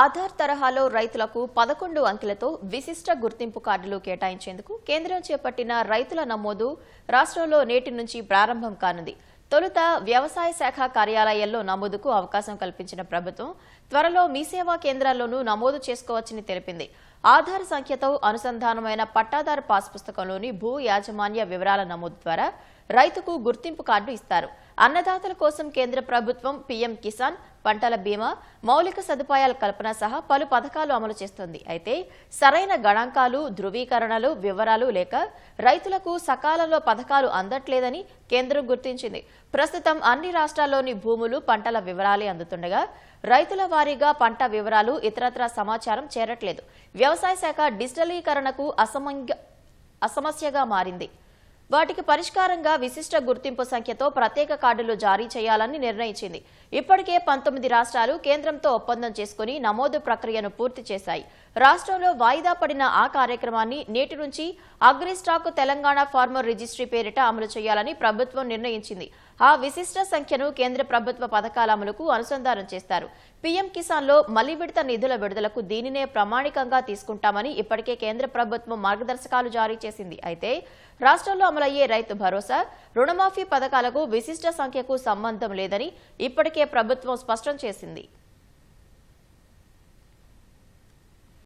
ఆధార్ తరహాలో రైతులకు పదకొండు అంకెలతో విశిష్ట గుర్తింపు కార్డులు కేటాయించేందుకు కేంద్రం చేపట్టిన రైతుల నమోదు రాష్ట్రంలో నేటి నుంచి ప్రారంభం కానుంది. తొలుత వ్యవసాయ శాఖ కార్యాలయాల్లో నమోదుకు అవకాశం కల్పించిన ప్రభుత్వం త్వరలో మీ సేవా కేంద్రాల్లోనూ నమోదు చేసుకోవచ్చని తెలిపింది. ఆధార్ సంఖ్యతో అనుసంధానమైన పట్టాదారు పాస్ పుస్తకంలోని భూ యాజమాన్య వివరాల నమోదు ద్వారా రైతుకు గుర్తింపు కార్డు ఇస్తారు. అన్నదాతల కోసం కేంద్ర ప్రభుత్వం పీఎం కిసాన్ పంటల బీమా మౌలిక సదుపాయాల కల్పన సహా పలు పథకాలు అమలు చేస్తోంది. అయితే సరైన గణాంకాలు ధృవీకరణలు వివరాలు లేక రైతులకు సకాలంలో పథకాలు అందట్లేదని కేంద్రం గుర్తించింది. ప్రస్తుతం అన్ని రాష్ట్రాల్లోని భూములు పంటల వివరాలే అందుతుండగా రైతుల వారీగా పంట వివరాలు ఇతరత్ర సమాచారం చేరట్లేదు. వ్యవసాయ శాఖ డిజిటలీకరణకు అసమస్యగా మారింది. వాటికి పరిష్కారంగా విశిష్ట గుర్తింపు సంఖ్యతో ప్రత్యేక కార్డులు జారీ చేయాలని నిర్ణయించింది. ఇప్పటికే పంతొమ్మిది రాష్ట్రాలు కేంద్రంతో ఒప్పందం చేసుకుని నమోదు ప్రక్రియను పూర్తి చేశాయి. రాష్ట్రంలో వాయిదా పడిన ఆ కార్యక్రమాన్ని నేటి నుంచి అగ్రిస్టాక్ తెలంగాణ ఫార్మర్ రిజిస్ట్రీ పేరిట అమలు చేయాలని ప్రభుత్వం నిర్ణయించింది. ఆ విశిష్ట సంఖ్యను కేంద్ర ప్రభుత్వ పథకాల అమలుకు అనుసంధానం చేస్తారు. పీఎం కిసాన్లో మళ్ళీ విడత నిధుల విడుదలకు దీనినే ప్రామాణికంగా తీసుకుంటామని ఇప్పటికే కేంద్ర ప్రభుత్వం మార్గదర్శకాలు జారీ చేసింది. అయితే రాష్ట్రంలో అమలయ్యే రైతు భరోసా రుణమాఫీ పథకాలకు విశిష్ట సంఖ్యకు సంబంధం లేదని ఇప్పటికే ప్రభుత్వం స్పష్టం చేసింది.